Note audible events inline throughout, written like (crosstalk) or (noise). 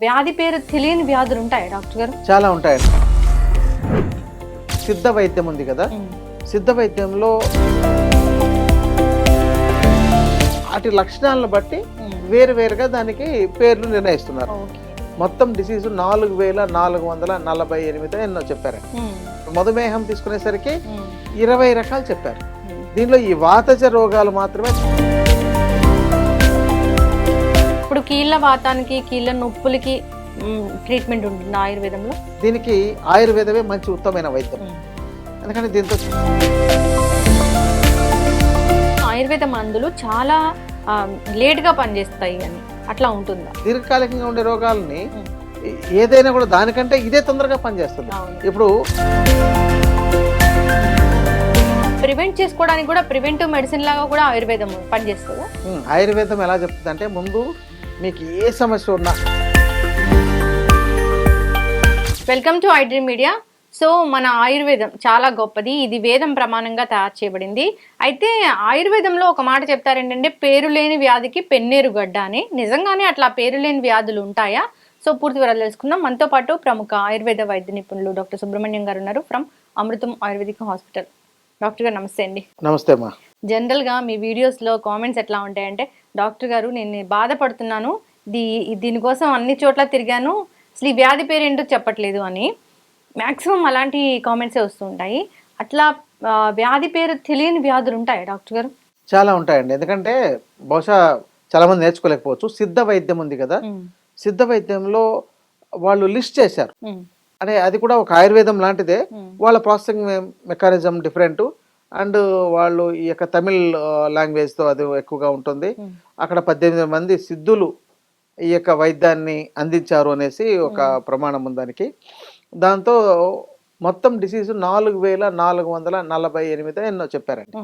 వ్యాధి పేరు తెలియని వ్యాధులు ఉంటాయి డాక్టర్ గారు? చాలా ఉంటాయండి సిద్ధ వైద్యం ఉంది కదా? సిద్ధ వైద్యంలో వాటి లక్షణాలను బట్టి వేరు వేరుగా దానికి పేర్లు నిర్ణయిస్తున్నారు. మొత్తం డిసీజ్ నాలుగు వేల నాలుగు వందల నలభై ఎనిమిది ఎన్నో చెప్పారు. మధుమేహం తీసుకునేసరికి ఇరవై రకాలు చెప్పారు. దీనిలో ఈ వాతజ రోగాలు మాత్రమే ఇప్పుడు కీళ్ళ వాతానికి కీళ్ళ నొప్పులకి ట్రీట్మెంట్ ఉంటుంది ఆయుర్వేదంలో. దీనికి ఆయుర్వేదమే మంచి ఉత్తమమైన వైద్యం. ఎందుకంటే దీంతో ఆయుర్వేద మందులు చాలా లేట్గా పనిచేస్తాయి అని. అట్లా ఉంటుందా? దీర్ఘకాలికంగా ఉండే రోగాలని ఏదైనా కూడా దానికంటే ఇదే తొందరగా పనిచేస్తుంది. ఇప్పుడు ప్రివెంట్ చేసుకోవడానికి కూడా ప్రివెంటివ్ మెడిసిన్ లాగా కూడా ఆయుర్వేదం పనిచేస్తుందా? ఆయుర్వేదం ఎలా చెప్తుందంటే ముందు మీకు ఏ సమస్య ఉన్నా. Welcome to iDream Media so మన ఆయుర్వేదం చాలా గొప్పది. ఇది వేదం ప్రమాణంగా తయారు చేయబడింది. అయితే ఆయుర్వేదంలో ఒక మాట చెప్తారు ఏంటంటే పేరు లేని వ్యాధికి పెన్నేరు గడ్డ అని. నిజంగానే అట్లా పేరు లేని వ్యాధులు ఉంటాయా? సో పూర్తి వివరాలు తెలుసుకుందాం. మనతో పాటు ప్రముఖ ఆయుర్వేద వైద్య నిపుణులు డాక్టర్ సుబ్రహ్మణ్యం గారు ఉన్నారు from Amrutham ayurvedic hospital. Doctor garu namaste అండి. నమస్తే అమ్మా. జనరల్గా మీ వీడియోస్లో కామెంట్స్ ఎట్లా ఉంటాయంటే డాక్టర్ గారు నేను బాధపడుతున్నాను దీ దీనికోసం అన్ని చోట్ల తిరిగాను అసలు ఈ వ్యాధి పేరు ఏంటో చెప్పట్లేదు అని. మ్యాక్సిమం అలాంటి కామెంట్సే వస్తూ ఉంటాయి. అట్లా వ్యాధి పేరు తెలియని వ్యాధులు ఉంటాయి డాక్టర్ గారు? చాలా ఉంటాయండి. ఎందుకంటే బహుశా చాలా మంది నేర్చుకోలేకపోవచ్చు. సిద్ధ వైద్యం ఉంది కదా. సిద్ధ వైద్యంలో వాళ్ళు లిస్ట్ చేశారు. అంటే అది కూడా ఒక ఆయుర్వేదం లాంటిదే. వాళ్ళ ప్రాసెసింగ్ మెకానిజం డిఫరెంట్. అండ్ వాళ్ళు ఈ యొక్క తమిళ్ లాంగ్వేజ్తో అది ఎక్కువగా ఉంటుంది. అక్కడ పద్దెనిమిది మంది సిద్ధులు ఈ యొక్క వైద్యాన్ని అందించారు అనేసి ఒక ప్రమాణం ఉంది దానికి. దాంతో మొత్తం డిసీజ్ నాలుగు వేల నాలుగు వందల నలభై ఎనిమిది ఎన్నో చెప్పారండి.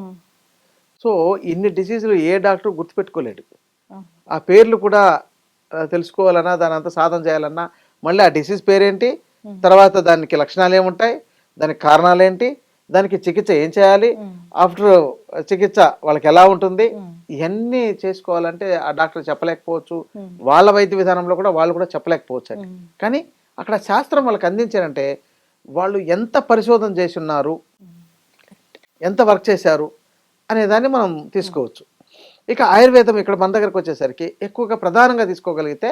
సో ఇన్ని డిసీజులు ఏ డాక్టర్ గుర్తుపెట్టుకోలేడు ఆ. పేర్లు కూడా తెలుసుకోవాలన్నా దాని అంతా సాధన చేయాలన్నా మళ్ళీ ఆ డిసీజ్ పేరేంటి. తర్వాత దానికి లక్షణాలు ఏముంటాయి దానికి కారణాలు ఏంటి దానికి చికిత్స ఏం చేయాలి? ఆఫ్టర్ చికిత్స వాళ్ళకి ఎలా ఉంటుంది? ఇవన్నీ చేసుకోవాలంటే ఆ డాక్టర్ చెప్పలేకపోవచ్చు. వాళ్ళ వైద్య విధానంలో కూడా వాళ్ళు కూడా చెప్పలేకపోవచ్చు అండి ఉమ్, కానీ అక్కడ శాస్త్రం వాళ్ళకి అందించారంటే వాళ్ళు ఎంత పరిశోధన చేసి ఉన్నారు ఎంత వర్క్ చేశారు? అనే దాన్ని మనం తీసుకోవచ్చు. ఇక ఆయుర్వేదం ఇక్కడ మన దగ్గరకు వచ్చేసరికి ఎక్కువగా ప్రధానంగా తీసుకోగలిగితే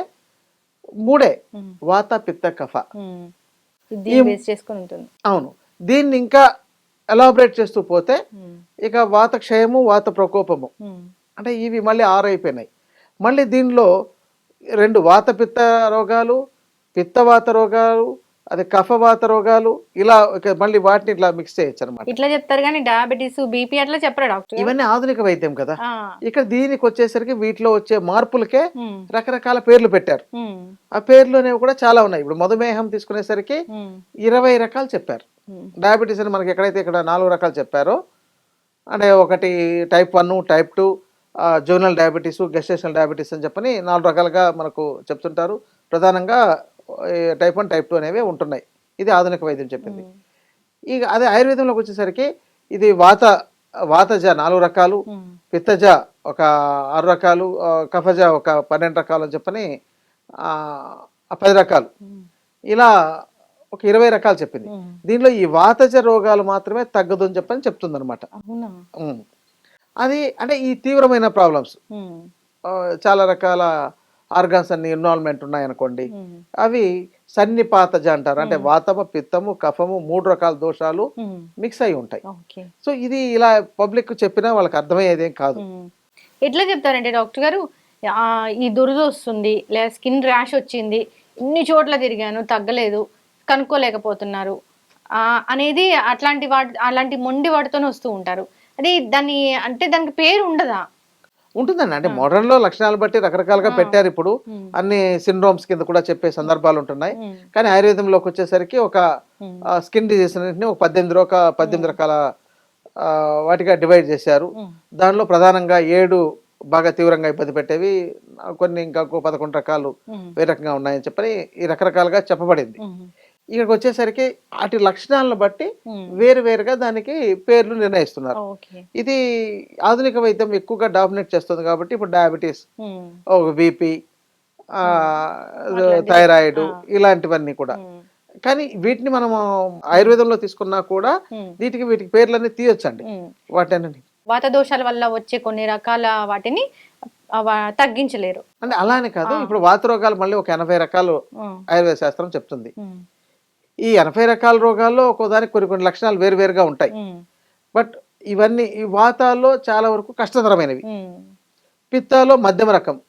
మూడే. వాత పిత్త కఫ. అవును. దీన్ని ఇంకా ఎలాబరేట్ చేస్తూ పోతే ఉమ్, ఇక వాత క్షయము వాత ప్రకోపము. ఉమ్, అంటే ఇవి మళ్ళీ ఆరు అయిపోయినాయి మళ్ళీ దీనిలో రెండు వాత పిత్త రోగాలు పిత్తవాత రోగాలు అది కఫవాత రోగాలు ఇలా మళ్ళీ వాటిని ఇట్లా మిక్స్ చేయొచ్చు అనమాట ఇట్లా చెప్తారు కానీ డయాబెటీస్ బీపీ అట్లా చెప్పరా డాక్టర్? ఇవన్నీ ఆధునిక వైద్యం కదా. ఇక్కడ దీనికి వచ్చేసరికి వీటిలో వచ్చే మార్పులకే ఉమ్, రకరకాల పేర్లు పెట్టారు. ఆ పేర్లు అనేవి కూడా చాలా ఉన్నాయి. ఇప్పుడు మధుమేహం తీసుకునేసరికి ఇరవై రకాలు చెప్పారు. డయాబెటీస్ అని మనకి ఎక్కడైతే ఇక్కడ నాలుగు రకాలు చెప్పారో అంటే ఒకటి type one type two zonal diabetes gestational diabetes అని చెప్పని నాలుగు రకాలుగా మనకు చెప్తుంటారు. ప్రధానంగా టైప్ వన్ టైప్ టూ అనేవి ఉంటున్నాయి. ఇది ఆధునిక వైద్యం చెప్పింది. ఇక అదే ఆయుర్వేదంలోకి వచ్చేసరికి ఇది వాత వాతజ నాలుగు రకాలు పిత్తజ ఒక ఆరు రకాలు కఫజ ఒక పన్నెండు రకాలు అని చెప్పని పది రకాలు. ఇలా ఒక ఇరవై రకాలు చెప్పింది. దీనిలో ఈ వాతజ రోగాలు మాత్రమే తగ్గదు అని చెప్పని చెప్తుంది అనమాట అది అంటే ఈ తీవ్రమైన ప్రాబ్లమ్స్. చాలా రకాల ఆర్గాన్స్ అన్ని ఇన్వాల్వ్మెంట్ ఉన్నాయనుకోండి అవి సన్నిపాతజ అంటారు. అంటే వాతము పిత్తము కఫము మూడు రకాల దోషాలు మిక్స్ అయి ఉంటాయి. సో ఇది ఇలా పబ్లిక్ చెప్పినా వాళ్ళకి అర్థమయ్యేదేం కాదు. ఎట్లా చెప్తారంటే డాక్టర్ గారు ఈ దురద వస్తుంది లేదా స్కిన్ ర్యాష్ వచ్చింది ఇన్ని చోట్ల తిరిగాను తగ్గలేదు కనుక్కోలేకపోతున్నారు. అనేది అట్లాంటి వాటి అలాంటి మొండి వాటితోనే వస్తూ ఉంటారు. అది దాన్ని అంటే దానికి పేరు ఉండదా? ఉంటుందండి. అంటే మోడర్న్లో లక్షణాలు బట్టి రకరకాలుగా పెట్టారు ఇప్పుడు. అన్ని సిండ్రోమ్స్ కింద కూడా చెప్పే సందర్భాలు ఉంటున్నాయి. కానీ ఆయుర్వేదంలోకి వచ్చేసరికి ఒక స్కిన్ డిజీస్ అన్నింటినీ ఒక పద్దెనిమిది రక పద్దెనిమిది రకాల వాటిగా డివైడ్ చేశారు. దానిలో ప్రధానంగా ఏడు బాగా తీవ్రంగా ఇబ్బంది పెట్టేవి కొన్ని ఇంకా పదకొండు రకాలు వేరే రకంగా ఉన్నాయని చెప్పని ఈ రకరకాలుగా చెప్పబడింది. ఇక్కడికి వచ్చేసరికి వాటి లక్షణాలను బట్టి. వేరు వేరుగా దానికి పేర్లు నిర్ణయిస్తున్నారు. ఇది ఆధునిక వైద్యం ఎక్కువగా డామినేట్ చేస్తుంది కాబట్టి ఇప్పుడు డయాబెటీస్ ఒక బీపీ. థైరాయిడ్. ఇలాంటివన్నీ కూడా. కానీ వీటిని మనము ఆయుర్వేదంలో తీసుకున్నా కూడా వీటికి వీటికి పేర్లన్నీ తీయొచ్చండి. వాటిని వాత దోషాల వల్ల వచ్చే కొన్ని రకాల వాటిని తగ్గించలేరు. అంటే అలానే కాదు. ఇప్పుడు వాత రోగాలు మళ్ళీ ఒక ఎనభై రకాలు ఆయుర్వేద శాస్త్రం చెప్తుంది. ఈ ఎనభై రకాల రోగాల్లో ఒక్కోదానికి కొన్ని కొన్ని లక్షణాలు వేరువేరుగా ఉంటాయి. బట్ ఇవన్నీ ఈ వాతాల్లో చాలా వరకు కష్టతరమైనవి. పిత్తాలో మధ్యమ రకం.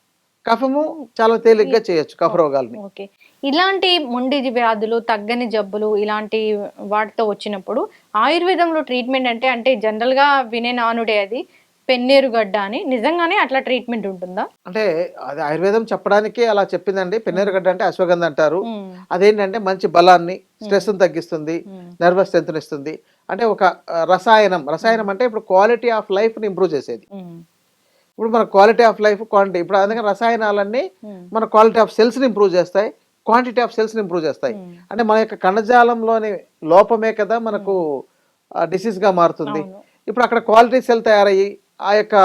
కఫము చాలా తేలిగ్గా చేయొచ్చు కఫ రోగాల్ని. ఓకే. ఇలాంటి మొండి వ్యాధులు తగ్గని జబ్బులు ఇలాంటి వాటితో వచ్చినప్పుడు ఆయుర్వేదంలో ట్రీట్మెంట్ అంటే అంటే జనరల్గా వినే నానుడే అది. పెన్నేరు గడ్డ అని. నిజంగానే అట్లా ట్రీట్మెంట్ ఉంటుందా? అంటే అది ఆయుర్వేదం చెప్పడానికి అలా చెప్పిందండి. పెన్నేరుగడ్డ అంటే అశ్వగంధ అంటారు. అదేంటంటే మంచి బలాన్ని స్ట్రెస్ తగ్గిస్తుంది నర్వస్ స్ట్రెంత్ ఇస్తుంది. అంటే ఒక రసాయనం రసాయనం అంటే ఇప్పుడు క్వాలిటీ ఆఫ్ లైఫ్ని ఇంప్రూవ్ చేసేది. ఇప్పుడు మన క్వాలిటీ ఆఫ్ లైఫ్ క్వాంటిటీ ఇప్పుడు అందుకని రసాయనాలన్నీ మన క్వాలిటీ ఆఫ్ సెల్స్ని ఇంప్రూవ్ చేస్తాయి క్వాంటిటీ ఆఫ్ సెల్స్ని ఇంప్రూవ్ చేస్తాయి. అంటే మన యొక్క కణజాలంలోని లోపమే కదా మనకు డిసీజ్గా మారుతుంది. ఇప్పుడు అక్కడ క్వాలిటీ సెల్ తయారయ్యి ఆ యొక్క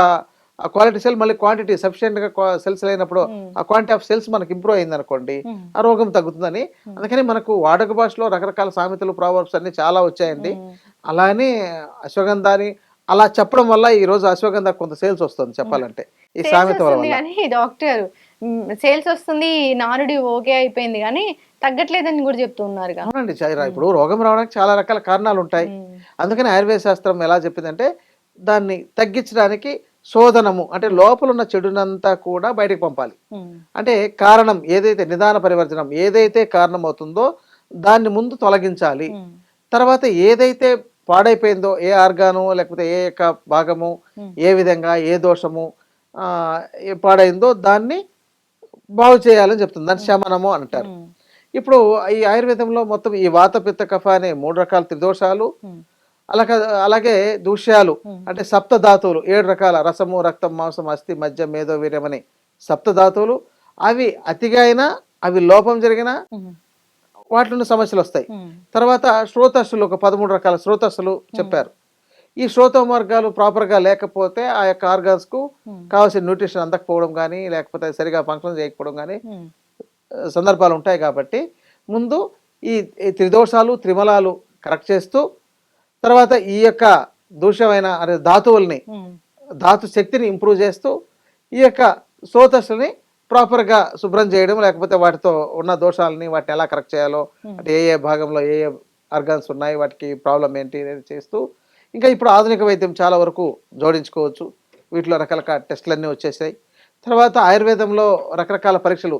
క్వాలిటీ సెల్ మళ్ళీ క్వాంటిటీ సఫిషియెంట్గా సెల్స్ ఉమ్, ఆ క్వాంటిటీ ఆఫ్ సెల్స్ మనకి ఇంప్రూవ్ అయింది అనుకోండి ఆ రోగం తగ్గుతుందని. అందుకని మనకు వాడుక భాషలో రకరకాల సామెతలు ప్రావర్బ్స్ అన్ని చాలా వచ్చాయండి. అలానే అశ్వగంధాని అలా చెప్పడం వల్ల ఈ రోజు అశ్వగంధ కొంత సేల్స్ వస్తుంది చెప్పాలంటే. ఈ సామెత వల్ల డాక్టర్ సేల్స్ వస్తుంది నానుడి ఓకే అయిపోయింది కానీ తగ్గట్లేదని కూడా చెప్తున్నారుగా. అవునండి ఇప్పుడు రోగం రావడానికి చాలా రకాల కారణాలు ఉంటాయి. అందుకని ఆయుర్వేద శాస్త్రం ఎలా చెప్పిందంటే దాన్ని తగ్గించడానికి శోధనము అంటే లోపల ఉన్న చెడునంతా కూడా బయటకు పంపాలి. అంటే కారణం ఏదైతే నిదాన పరివర్జనం ఏదైతే కారణం అవుతుందో దాన్ని ముందు తొలగించాలి. తర్వాత ఏదైతే పాడైపోయిందో ఏ ఆర్గాను లేకపోతే ఏ యొక్క భాగము ఏ విధంగా ఏ దోషము పాడైందో దాన్ని బాగు చేయాలని చెప్తుంది. దాన్ని శమనము అంటారు. ఇప్పుడు ఈ ఆయుర్వేదంలో మొత్తం ఈ వాత పిత్త కఫ అనే మూడు రకాల త్రిదోషాలు అలాగే అలాగే దూష్యాలు అంటే సప్త ధాతువులు ఏడు రకాల రసము రక్తం మాంసం అస్థి మధ్య మేధో వీర్యం అని సప్త ధాతువులు అవి అతిగా అయినా అవి లోపం జరిగినా వాటిలో సమస్యలు వస్తాయి. తర్వాత శ్రోతస్సులు ఒక పదమూడు రకాల శ్రోతస్సులు చెప్పారు. ఈ శ్రోత మార్గాలు ప్రాపర్గా లేకపోతే ఆ యొక్క ఆర్గాన్స్కు కావాల్సిన న్యూట్రిషన్ అందకపోవడం కానీ లేకపోతే సరిగా ఫంక్షన్ చేయకపోవడం కానీ సందర్భాలు ఉంటాయి కాబట్టి ముందు ఈ త్రిదోషాలు త్రిమలాలు కరెక్ట్ చేస్తూ తర్వాత ఈ యొక్క దూషమైన అనే ధాతువుల్ని ధాతు శక్తిని ఇంప్రూవ్ చేస్తూ ఈ యొక్క శ్రోతస్సుని ప్రాపర్గా శుభ్రం చేయడం లేకపోతే వాటితో ఉన్న దోషాలని వాటిని ఎలా కరెక్ట్ చేయాలో అంటే ఏ ఏ భాగంలో ఏ ఏ ఆర్గాన్స్ ఉన్నాయి వాటికి ప్రాబ్లం ఏంటి అనేది చేస్తూ ఇంకా ఇప్పుడు ఆధునిక వైద్యం చాలా వరకు జోడించుకోవచ్చు. వీటిలో రకరకాల టెస్టులన్నీ వచ్చేసాయి. తర్వాత ఆయుర్వేదంలో రకరకాల పరీక్షలు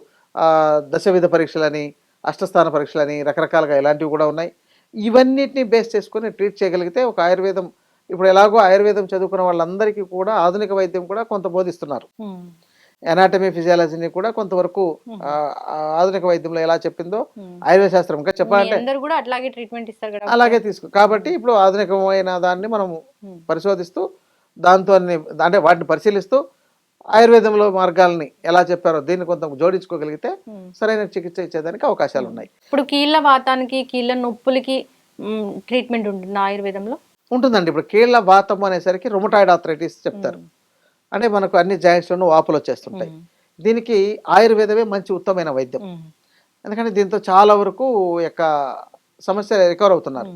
దశవిధ పరీక్షలని అష్టస్థాన పరీక్షలని రకరకాలుగా ఇలాంటివి కూడా ఉన్నాయి. ఇవన్నిటిని బేస్ చేసుకొని ట్రీట్ చేయగలిగితే ఒక ఆయుర్వేదం ఇప్పుడు ఎలాగో ఆయుర్వేదం చదువుకున్న వాళ్ళందరికీ కూడా ఆధునిక వైద్యం కూడా కొంత బోధిస్తున్నారు. ఎనాటమీ ఫిజియాలజీని కూడా కొంతవరకు ఆధునిక వైద్యంలో ఎలా చెప్పిందో. ఆయుర్వేద శాస్త్రం చెప్పాలంటే అలాగే తీసుకో కాబట్టి ఇప్పుడు ఆధునికమైన దాన్ని మనం పరిశోధిస్తూ దాంతో అంటే వాటిని పరిశీలిస్తూ ఆయుర్వేదంలో మార్గాల్ని ఎలా చెప్పారో దీన్ని కొంత జోడించుకోగలిగితే. సరైన చికిత్స ఇచ్చేదానికి అవకాశాలు ఉన్నాయి. ఇప్పుడు కీళ్ళ వాతానికి కీళ్ళ నొప్పులకి ట్రీట్మెంట్ ఉంటుంది ఆయుర్వేదంలో? ఉంటుందండి. ఇప్పుడు కీళ్ళ వాతం అనేసరికి రొమటాయిడ్ ఆథరైటిస్ చెప్తారు. అంటే మనకు అన్ని జాయింట్స్లోనూ వాపులు వచ్చేస్తుంటాయి. దీనికి ఆయుర్వేదమే మంచి ఉత్తమమైన వైద్యం. ఎందుకంటే దీంతో చాలా వరకు యొక్క సమస్య రికవర్ అవుతున్నారు.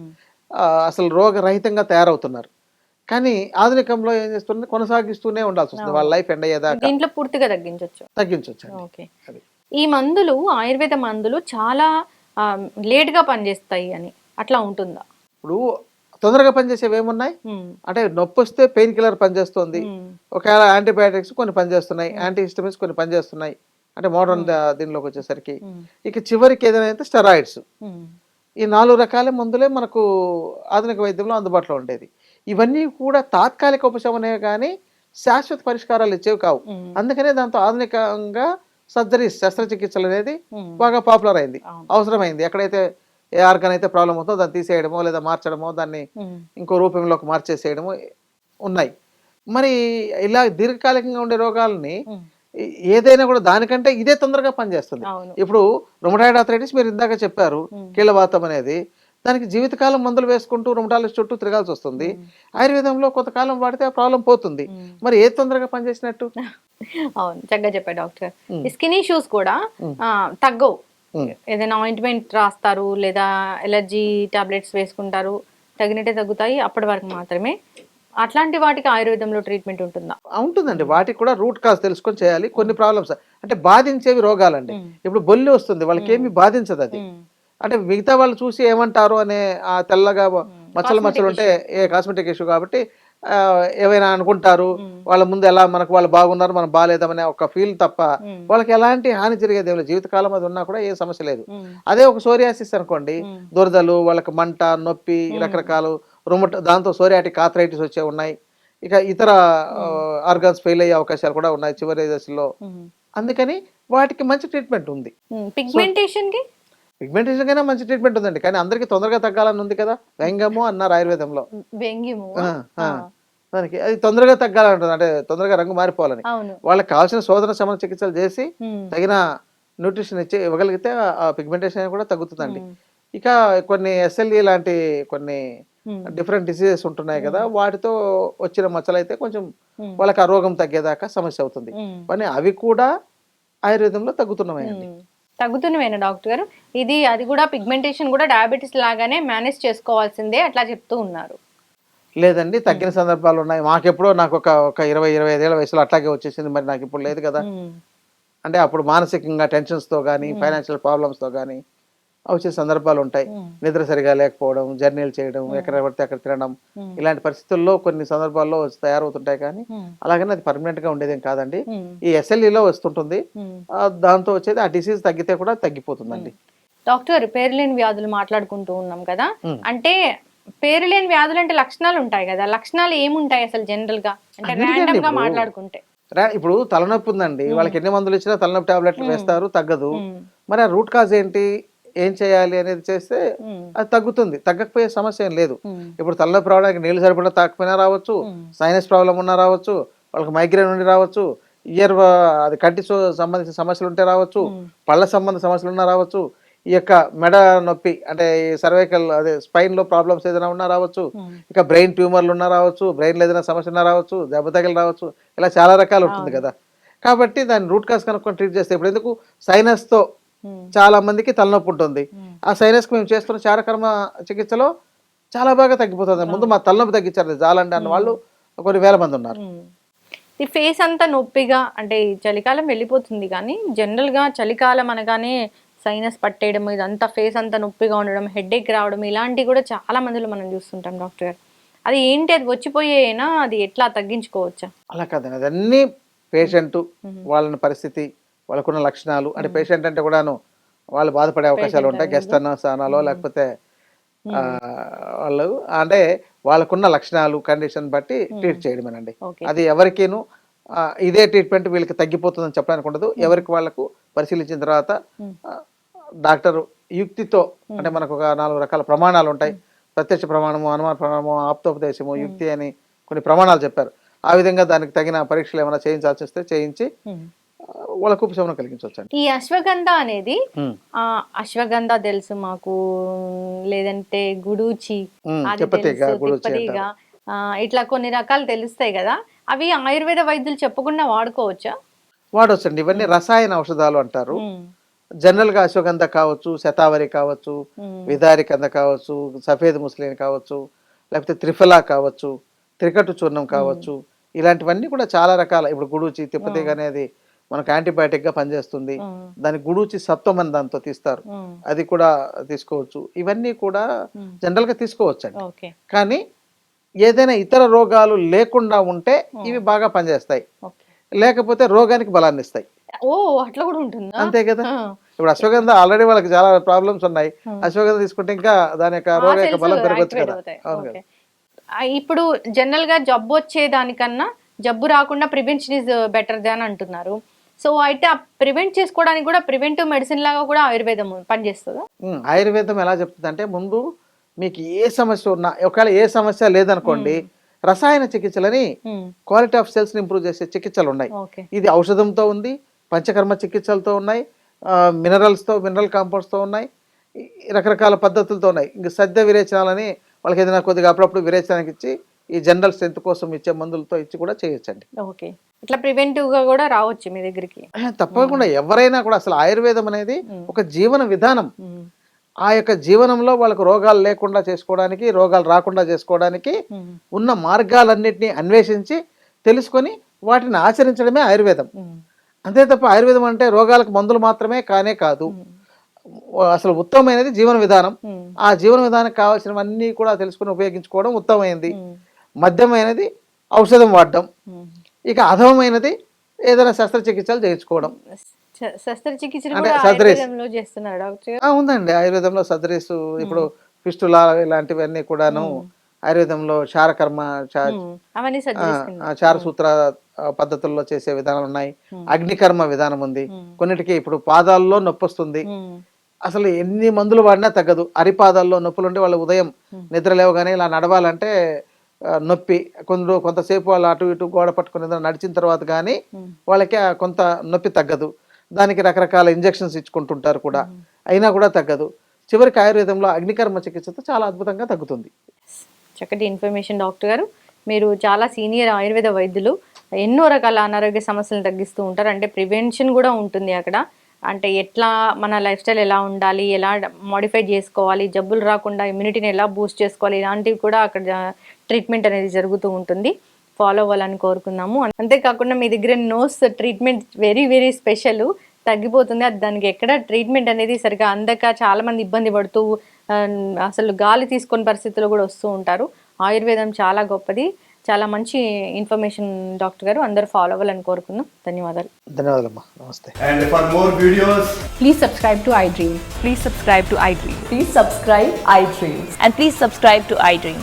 అసలు రోగరహితంగా తయారవుతున్నారు. కానీ ఆధునికంలో ఏం చేస్తుంది కొనసాగిస్తూనే ఉండాల్సి వస్తుంది. వాళ్ళ లైఫ్ ఎండ్ అయ్యేదాకా. దీంట్లో పూర్తిగా తగ్గించవచ్చు తగ్గించవచ్చు. ఈ మందులు ఆయుర్వేద మందులు చాలా ఆ, లేట్గా పనిచేస్తాయి అని. అట్లా ఉంటుందా? ఇప్పుడు తొందరగా పనిచేసేవి ఏమున్నాయి? అంటే నొప్పి వస్తే పెయిన్ కిల్లర్ పనిచేస్తుంది. ఒకవేళ యాంటీబయాటిక్స్ కొన్ని పనిచేస్తున్నాయి. యాంటీ హిస్టమిన్స్ కొన్ని పనిచేస్తున్నాయి. అంటే మోడర్న్ దీనిలోకి వచ్చేసరికి. ఇక చివరికి ఏదైనా అయితే స్టెరాయిడ్స్. ఈ నాలుగు రకాల మందులే మనకు ఆధునిక వైద్యంలో అందుబాటులో ఉండేది. ఇవన్నీ కూడా తాత్కాలిక ఉపశమనే కానీ శాశ్వత పరిష్కారాలు ఇచ్చేవి కావు. అందుకనే దాంతో ఆధునికంగా సర్జరీస్ శస్త్రచికిత్సలు అనేది బాగా పాపులర్ అయింది. అవసరమైంది. ఎక్కడైతే ఏ ఆర్గన్ అయితే ప్రాబ్లం అవుతుందో దాన్ని తీసేయడమో లేదా మార్చడమో దాన్ని ఇంకో రూపంలోకి మార్చేసేయడము ఉన్నాయి. మరి ఇలా దీర్ఘకాలికంగా ఉండే రోగాలని ఏదైనా కూడా దానికంటే ఇదే తొందరగా పనిచేస్తుంది. ఇప్పుడు రొమటాయిడ్ ఆథరైటిస్ మీరు ఇందాక చెప్పారు కీళ్ళవాతం అనేది దానికి జీవితకాలం మందులు వేసుకుంటూ రుమటాలజిస్ట్ చుట్టూ తిరగాల్సి వస్తుంది. ఆయుర్వేదంలో కొంతకాలం వాడితే ఆ ప్రాబ్లం పోతుంది. మరి ఏ తొందరగా పనిచేసినట్టు? (laughs) అవును చక్కగా చెప్పారు డాక్టర్. స్కిన్ ఇష్యూస్ కూడా తగ్గవు. ఏదైనా ఆయింట్మెంట్ రాస్తారు లేదా ఎలర్జీ టాబ్లెట్స్ వేసుకుంటారు తగినట్టే తగ్గుతాయి అప్పటి వరకు మాత్రమే. అట్లాంటి వాటికి ఆయుర్వేదంలో ట్రీట్మెంట్ ఉంటుందా? ఉంటుందండి. వాటికి కూడా రూట్ కాజ్ తెలుసుకొని చేయాలి. కొన్ని ప్రాబ్లమ్స్ అంటే బాధించేవి రోగాలండి. ఇప్పుడు బొల్లి వస్తుంది వాళ్ళకి ఏమి బాధించదు అది. అంటే మిగతా వాళ్ళు చూసి ఏమంటారు అనే ఆ తెల్లగా మచ్చలు మచ్చలు ఉంటే ఏ కాస్మెటిక్ ఇష్యూ కాబట్టి ఆ, ఏవైనా అనుకుంటారు వాళ్ళ ముందు ఎలా మనకు వాళ్ళు బాగున్నారు మనం బాగాలేదమనే ఒక ఫీల్ తప్ప. వాళ్ళకి ఎలాంటి హాని జరిగేది ఏం లేదు. జీవితకాలం అది ఉన్నా కూడా ఏ సమస్య లేదు. అదే ఒక సోరియాసిస్ అనుకోండి. దురదలు వాళ్ళకి మంట నొప్పి రకరకాలు రుమట దాంతో సోరియాటిక్ ఆథరైటిస్ వచ్చే ఉన్నాయి. ఇక ఇతర ఆర్గాన్స్ ఫెయిల్ అయ్యే అవకాశాలు కూడా ఉన్నాయి చివరి దశలో. అందుకని వాటికి మంచి ట్రీట్మెంట్ ఉంది. పిగ్మెంటేషన్కి? పిగ్మెంటేషన్ కైనా మంచి ట్రీట్మెంట్ ఉందండి కానీ అందరికీ తొందరగా తగ్గాలని ఉంది కదా వ్యంగము అన్నారు ఆయుర్వేదంలో వ్యంగ్యము. దానికి అది తొందరగా తగ్గాలంటుంది అంటే తొందరగా రంగు మారిపోవాలని వాళ్ళకి కావాల్సిన శోధన శమన చికిత్సలు చేసి. తగిన న్యూట్రిషన్ ఇచ్చి ఇవ్వగలిగితే ఆ పిగ్మెంటేషన్ కూడా తగ్గుతుందండి. ఇక కొన్ని ఎస్ఎల్ఈ లాంటి కొన్ని. డిఫరెంట్ డిసీజెస్ ఉంటున్నాయి కదా వాటితో వచ్చిన మచ్చలు అయితే కొంచెం. వాళ్ళకి ఆ రోగం తగ్గేదాకా సమస్య అవుతుంది. కానీ అవి కూడా ఆయుర్వేదంలో తగ్గుతున్నాయండి. తగ్గుతున్నవేనా డాక్టర్ గారు? ఇది అది కూడా పిగ్మెంటేషన్ కూడా డయాబెటీస్ లాగానే మేనేజ్ చేసుకోవాల్సిందే అట్లా చెప్తూ ఉన్నారు. లేదండి తగ్గిన సందర్భాలు ఉన్నాయి. మాకెప్పుడో నాకు ఒక ఒక ఇరవై ఇరవై ఐదేళ్ళ వయసులో అట్లాగే వచ్చేసింది మరి నాకు ఇప్పుడు లేదు కదా. అంటే అప్పుడు మానసికంగా టెన్షన్స్తో కానీ ఫైనాన్షియల్ ప్రాబ్లమ్స్తో కానీ వచ్చే సందర్భాలు ఉంటాయి. నిద్ర సరిగా లేకపోవడం జర్నీలు చేయడం ఎక్కడ పడితే అక్కడ తినడం. ఇలాంటి పరిస్థితుల్లో కొన్ని సందర్భాల్లో వచ్చి తయారవుతుంటాయి కానీ. అలాగని అది పర్మనెంట్గా ఉండేదేం కాదండి. ఈ ఎస్ఎల్ఈలో వస్తుంటుంది ఉమ్. ఆ, దాంతో వచ్చేది ఆ డిసీజ్ తగ్గితే కూడా తగ్గిపోతుందండి డాక్టర్ పేరు లేని వ్యాధులు మాట్లాడుకుంటూ ఉన్నాం కదా. అంటే పేరు లేని వ్యాధులు అంటే లక్షణాలు ఉంటాయి కదా లక్షణాలు ఏముంటాయి అసలు జనరల్గా అంటే ర్యాండమ్గా. మాట్లాడుకుంటే ఇప్పుడు తలనొప్పి ఉందండి వాళ్ళకి ఎన్ని మందులు ఇచ్చినా తలనొప్పి టాబ్లెట్లు వేస్తారు తగ్గదు. మరి ఆ రూట్ కాజ్ ఏంటి ఏం చేయాలి అనేది చేస్తే. అది తగ్గుతుంది తగ్గకపోయే సమస్య ఏం లేదు. ఇప్పుడు తలనొప్పి రావడానికి నీళ్ళు సరిపడా తాకపోయినా రావచ్చు. సైనస్ ప్రాబ్లం ఉన్నా రావచ్చు వాళ్ళకి మైగ్రేన్ ఉండి రావచ్చు ఇయర్ అది కంటి సంబంధించిన సమస్యలు ఉంటే రావచ్చు. పళ్ళ సంబంధ సమస్యలు ఉన్నా రావచ్చు ఈ యొక్క మెడ నొప్పి అంటే ఈ సర్వైకల్ అదే స్పైన్లో ప్రాబ్లమ్స్ ఏదైనా ఉన్నా రావచ్చు. ఇక బ్రెయిన్ ట్యూమర్లు ఉన్నా రావచ్చు బ్రెయిన్లో ఏదైనా సమస్య ఉన్నా రావచ్చు దెబ్బ తగిలి రావచ్చు ఇలా చాలా రకాలు ఉంటుంది కదా కాబట్టి దాన్ని రూట్ కాస్ కనుక్కొని ట్రీట్ చేస్తే ఇప్పుడు ఎందుకు సైనస్తో ఉమ్. చాలా మందికి తలనొప్పి ఉంటుంది. ఆ సైనస్కి మేము చేస్తున్న చారకర్మ చికిత్సలో చాలా బాగా తగ్గిపోతుంది. ముందు మా తలనొప్పి తగ్గించారు జాలండి అన్న వాళ్ళు కొన్ని వేల మంది ఉన్నారు. ఈ ఫేస్ అంతా నొప్పిగా అంటే చలికాలం వెళ్ళిపోతుంది కానీ జనరల్గా చలికాలం అనగానే సైనస్ పట్టేయడం ఇదంతా ఫేస్ అంతా నొప్పిగా ఉండడం హెడేక్ రావడం ఇలాంటివి కూడా చాలా మందిలో మనం చూస్తుంటాం డాక్టర్ గారు. అది ఏంటి? అది వచ్చిపోయేనా? అది ఎట్లా? తగ్గించుకోవచ్చా? అలా కాదండి. అదన్నీ పేషెంట్ వాళ్ళని పరిస్థితి వాళ్ళకున్న లక్షణాలు. అంటే పేషెంట్ అంటే కూడాను వాళ్ళు బాధపడే అవకాశాలు ఉంటాయి. గెస్ట్ అన్న స్థానాలో లేకపోతే వాళ్ళు అంటే వాళ్ళకున్న లక్షణాలు కండిషన్ బట్టి ట్రీట్ చేయడమేనండి. అది ఎవరికేను ఇదే ట్రీట్మెంట్ వీళ్ళకి తగ్గిపోతుందని చెప్పడానికి ఉండదు ఎవరికి వాళ్ళకు పరిశీలించిన తర్వాత డాక్టర్ యుక్తితో అంటే మనకు ఒక నాలుగు రకాల ప్రమాణాలు ఉంటాయి. ప్రత్యక్ష ప్రమాణము అనుమాన ప్రమాణము ఆప్తోపదేశము యుక్తి అని కొన్ని ప్రమాణాలు చెప్పారు. ఆ విధంగా దానికి తగిన పరీక్షలు ఏమైనా చేయించాల్సి వస్తే చేయించి వాళ్ళకు ఉపశమనం కలిగించవచ్చండి. ఈ అశ్వగంధ అనేది అశ్వగంధ తెలుసు మాకు లేదంటే గుడూచి ఇట్లా కొన్ని రకాలు తెలుస్తాయి కదా అవి ఆయుర్వేద వైద్యులు చెప్పకుండా వాడుకోవచ్చా? వాడొచ్చండి. ఇవన్నీ రసాయన ఔషధాలు అంటారు. జనరల్గా అశ్వగంధ కావచ్చు శతావరి కావచ్చు విదారి కంద కావచ్చు సఫేద్ ముస్లిం కావచ్చు లేకపోతే త్రిఫలా కావచ్చు త్రికట్టు చూర్ణం కావచ్చు ఇలాంటివన్నీ కూడా చాలా రకాల ఇప్పుడు గుడూచి తిప్పతీగ అనేది మనకు యాంటీబయాటిక్గా పనిచేస్తుంది దాని గుడూచి సత్వం అని దాంతో తీస్తారు. అది కూడా తీసుకోవచ్చు. ఇవన్నీ కూడా ఉమ్. జనరల్గా తీసుకోవచ్చు అండి ఓకే. కానీ ఏదైనా ఇతర రోగాలు లేకుండా ఉంటే ఇవి బాగా పనిచేస్తాయి. లేకపోతే రోగానికి బలాన్ని ఇస్తాయి. ఓ అట్లా కూడా ఉంటుందా? అంతే కదా. ఇప్పుడు అశ్వగంధ ఆల్రెడీ వాళ్ళకి చాలా ప్రాబ్లమ్స్ ఉన్నాయి. అశ్వగంధ తీసుకుంటే ఇంకా దాని యొక్క రోగ యొక్క బలం పెరగచ్చు కదా. అవును. కదా. ఇప్పుడు జనరల్గా జబ్బు వచ్చేదానికన్నా జబ్బు రాకుండా ప్రివెన్షన్ ఇస్ బెటర్ దాన్ అంటున్నారు. సో అయితే ఆ ప్రివెంట్ చేసుకోవడానికి కూడా ప్రివెంటివ్ మెడిసిన్ లాగా కూడా ఆయుర్వేదం పనిచేస్తుందా? ఆయుర్వేదం ఎలా చెప్తుంది అంటే ముందు మీకు ఏ సమస్య ఉన్నా ఒకవేళ ఏ సమస్య లేదనుకోండి రసాయన చికిత్సలని క్వాలిటీ ఆఫ్ సెల్స్ ఇంప్రూవ్ చేసే చికిత్సలు ఉన్నాయి. ఇది ఔషధంతో ఉంది పంచకర్మ చికిత్సలతో ఉన్నాయి ఆ, minerals తో మినరల్ కాంపౌండ్స్తో ఉన్నాయి రకరకాల పద్ధతులతో ఉన్నాయి. ఇంక సద్య విరేచనాలని వాళ్ళకి ఏదైనా కొద్దిగా అప్పుడప్పుడు విరేచనానికి ఇచ్చి ఈ జనరల్ స్ట్రెంత్ కోసం ఇచ్చే మందులతో ఇచ్చి కూడా చేయొచ్చండి. ఓకే. ఇట్లా ప్రివెంటివ్గా కూడా రావచ్చు మీ దగ్గరికి. తప్పకుండా. ఎవరైనా కూడా అసలు ఆయుర్వేదం అనేది ఒక జీవన విధానం. ఆ యొక్క జీవనంలో వాళ్ళకు రోగాలు లేకుండా చేసుకోవడానికి రోగాలు రాకుండా చేసుకోవడానికి ఉన్న మార్గాలన్నింటినీ అన్వేషించి తెలుసుకొని వాటిని ఆచరించడమే ఆయుర్వేదం. అంతే తప్ప ఆయుర్వేదం అంటే రోగాలకు మందులు మాత్రమే కానే కాదు. అసలు ఉత్తమమైనది జీవన విధానం. ఆ జీవన విధానానికి కావాల్సినవన్నీ కూడా తెలుసుకుని ఉపయోగించుకోవడం ఉత్తమమైనది ఉమ్, మధ్యమైనది ఔషధం వాడడం. ఇక అధమమైనది ఏదైనా శస్త్రచికిత్సలు చేయించుకోవడం. ఉందండి. ఆయుర్వేదంలో సదరీస్ ఇప్పుడు ఫిస్టులా ఇలాంటివన్నీ కూడాను ఆయుర్వేదంలో చారకర్మ చారసూత్ర పద్ధతుల్లో చేసే విధానాలు ఉన్నాయి. అగ్నికర్మ విధానం ఉంది. కొన్నిటికి ఇప్పుడు పాదాల్లో నొప్పి వస్తుంది అసలు ఎన్ని మందులు వాడినా తగ్గదు. అరిపాదాల్లో నొప్పులు ఉంటే వాళ్ళు ఉదయం నిద్ర లేవగానే ఇలా నడవాలంటే నొప్పి కొందరు కొంతసేపు వాళ్ళు అటు ఇటు గోడ పట్టుకుని నడిచిన తర్వాత కానీ వాళ్ళకి కొంత నొప్పి తగ్గదు. దానికి రకరకాల ఇంజెక్షన్స్ ఇచ్చుకుంటుంటారు కూడా. అయినా కూడా తగ్గదు. చివరికి ఆయుర్వేదంలో అగ్నికర్మ చికిత్సతో చాలా అద్భుతంగా తగ్గుతుంది. చక్కటి ఇన్ఫర్మేషన్ డాక్టర్ గారు. మీరు చాలా సీనియర్ ఆయుర్వేద వైద్యులు. ఎన్నో రకాల అనారోగ్య సమస్యలను తగ్గిస్తూ ఉంటారు. అంటే ప్రివెన్షన్ కూడా ఉంటుంది అక్కడ. అంటే ఎట్లా మన లైఫ్ స్టైల్ ఎలా ఉండాలి? ఎలా మాడిఫై చేసుకోవాలి? జబ్బులు రాకుండా ఇమ్యూనిటీని ఎలా బూస్ట్ చేసుకోవాలి? ఇలాంటివి కూడా అక్కడ ట్రీట్మెంట్ అనేది జరుగుతూ ఉంటుంది. ఫాలో అవ్వాలని కోరుకుందాము అంతేకాకుండా మీ దగ్గర nose treatment very very special తగ్గిపోతుంది. అది దానికి ఎక్కడ ట్రీట్మెంట్ అనేది సరిగా అందక చాలా మంది ఇబ్బంది పడుతూ అసలు గాలి తీసుకొని పరిస్థితులు కూడా వస్తూ ఉంటారు. ఆయుర్వేదం చాలా గొప్పది. చాలా మంచి ఇన్ఫర్మేషన్ డాక్టర్ గారు. అందరూ ఫాలో అవ్వాలని కోరుకుందాం. ధన్యవాదాలు. ధన్యవాదాలమ్మా. నమస్తే. And for more videos, Please subscribe to iDream. Please subscribe to iDream. Please subscribe iDream. And please subscribe to iDream.